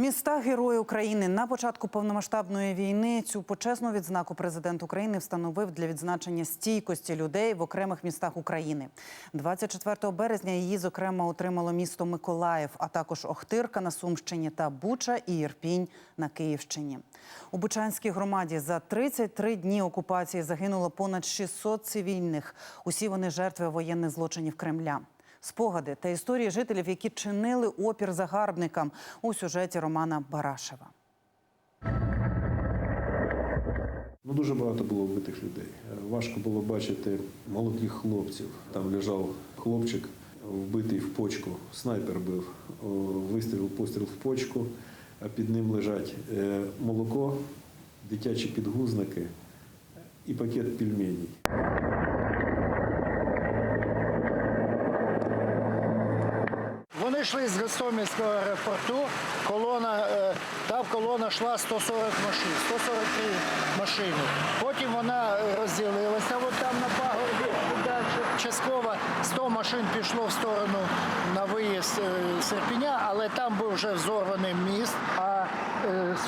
Міста Герої України на початку повномасштабної війни цю почесну відзнаку президент України встановив для відзначення стійкості людей в окремих містах України. 24 березня її зокрема отримало місто Миколаїв, а також Охтирка на Сумщині та Буча і Ірпінь на Київщині. У Бучанській громаді за 33 дні окупації загинуло понад 600 цивільних. Усі вони жертви воєнних злочинів Кремля. Спогади та історії жителів, які чинили опір загарбникам у сюжеті Романа Барашева. Ну, дуже багато було вбитих людей. Е, Важко було бачити молодих хлопців. Там лежав хлопчик, вбитий в почку, снайпер бив, вистріл, постріл в почку, а під ним лежать е, молоко, дитячі підгузники і пакет пельменей. Вони йшли з Гостомельського аеропорту. Колона, е, та колона йшла 140 машин, 143 машини. Потім вона розділилася от там на пагорбі. Частково 100 машин пішло в сторону на виїзд Серпіня, але там був вже взорваний міст, а е,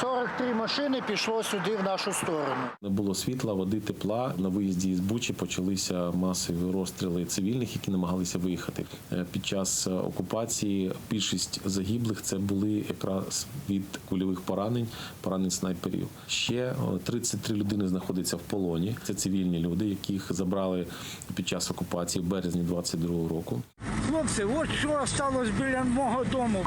43 машини пішло сюди в нашу сторону. Не було світла, води, тепла. На виїзді з Бучі почалися масові розстріли цивільних, які намагалися виїхати. Е, Під час е, окупації більшість загиблих це були якраз від кульових поранень, поранень снайперів. Ще е, 33 людини знаходяться в полоні. Це цивільні люди, яких забрали під час окупації в березні 22 року. Хлопці, от що сталося біля мого дому.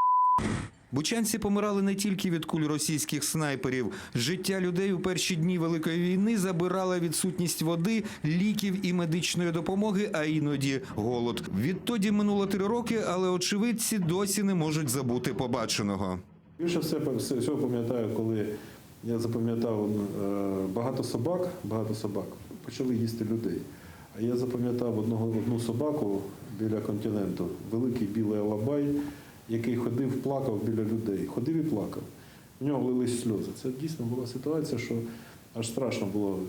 Бучанці помирали не тільки від куль російських снайперів. Життя людей у перші дні великої війни забирала відсутність води, ліків і медичної допомоги, а іноді голод. Відтоді минуло три роки, але очевидці досі не можуть забути побаченого. Більше все, всього пам'ятаю, коли я запам'ятав е, багато собак, багато собак почали їсти людей. А я запам'ятав одного, одну собаку біля континенту, великий білий алабай, який ходив, плакав біля людей. Ходив і плакав. У нього лились сльози. Це дійсно була ситуація, що аж страшно було.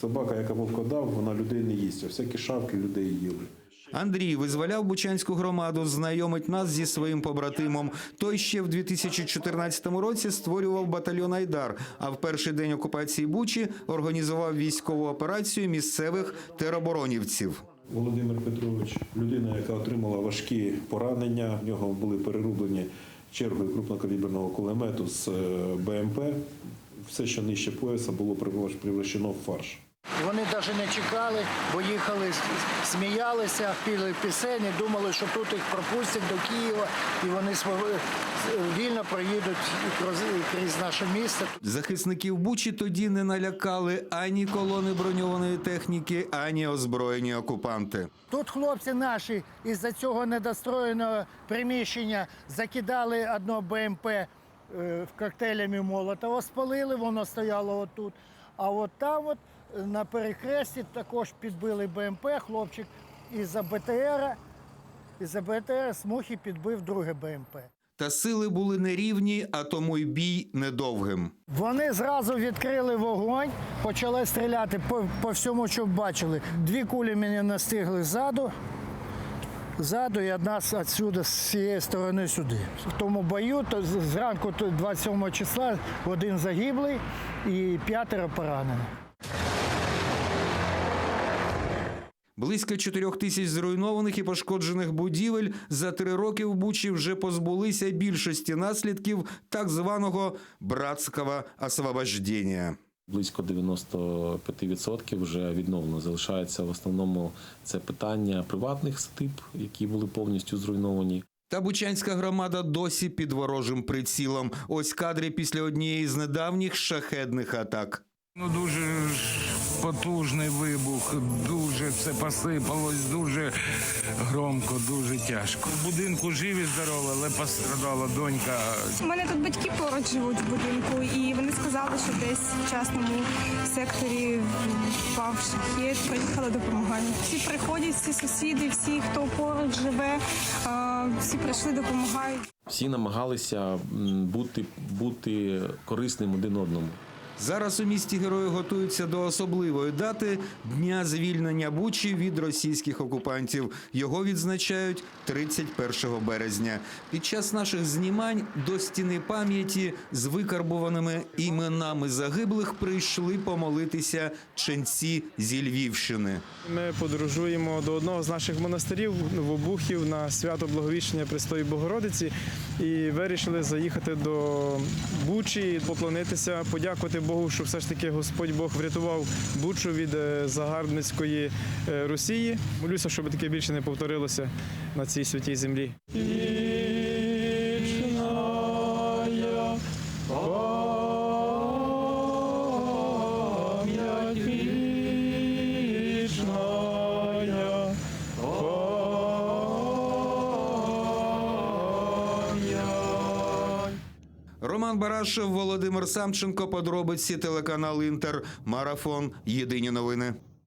Собака, яка вовкодав, вона людей не їсть, а всякі шавки людей їли. Андрій визволяв Бучанську громаду, знайомить нас зі своїм побратимом. Той ще в 2014 році створював батальйон Айдар. А в перший день окупації Бучі організував військову операцію місцевих тероборонівців. Володимир Петрович, людина, яка отримала важкі поранення. В нього були перерублені чергою крупнокаліберного кулемету з е, БМП. Все, що нижче пояса, було превращено в фарш. Вони навіть не чекали, бо їхали, сміялися, піли пісень, і думали, що тут їх пропустять до Києва, і вони сво- вільно проїдуть крізь, крізь наше місто. Захисників Бучі тоді не налякали ані колони броньованої техніки, ані озброєні окупанти. Тут хлопці наші із-за цього недостроєного приміщення закидали одно БМП е, в коктейлями Молотова, спалили, воно стояло отут. А от там, от, е, на перехресті, також підбили БМП, хлопчик із-за БТР, із-за БТР смухи підбив друге БМП. Та сили були нерівні, а тому й бій недовгим. Вони зразу відкрили вогонь, почали стріляти по, по всьому, що бачили. Дві кулі мене настигли ззаду, ззаду і одна з- отсюди, з цієї сторони сюди. В тому бою то зранку то 27 числа один загиблий і п'ятеро поранені. Близько чотирьох тисяч зруйнованих і пошкоджених будівель за три роки в Бучі вже позбулися більшості наслідків так званого братського освобождення. Близько 95% вже відновлено. Залишається в основному це питання приватних стип, які були повністю зруйновані. Та бучанська громада досі під ворожим прицілом. Ось кадри після однієї з недавніх шахедних атак. Ну дуже потужний вибух, дуже все посипалось, дуже громко, дуже тяжко. В будинку живі, здорові, але пострадала донька. У мене тут батьки поруч живуть в будинку, і вони сказали, що десь в частному секторі впав шахет, приїхали допомагають. Всі приходять, всі сусіди, всі, хто поруч живе, всі прийшли, допомагають. Всі намагалися бути, бути корисним один одному. Зараз у місті герої готуються до особливої дати дня звільнення Бучі від російських окупантів. Його відзначають 31 березня. Під час наших знімань до стіни пам'яті з викарбованими іменами загиблих прийшли помолитися ченці зі Львівщини. Ми подорожуємо до одного з наших монастирів Новобухів на свято Благовіщення Престої Богородиці і вирішили заїхати до Бучі, поклонитися, подякувати Богу, що все ж таки Господь Бог врятував Бучу від е, загарбницької е, Росії. Молюся, щоб таке більше не повторилося на цій святій землі. Роман Барашев, Володимир Самченко. Подробиці телеканал Інтер. Марафон. Єдині новини.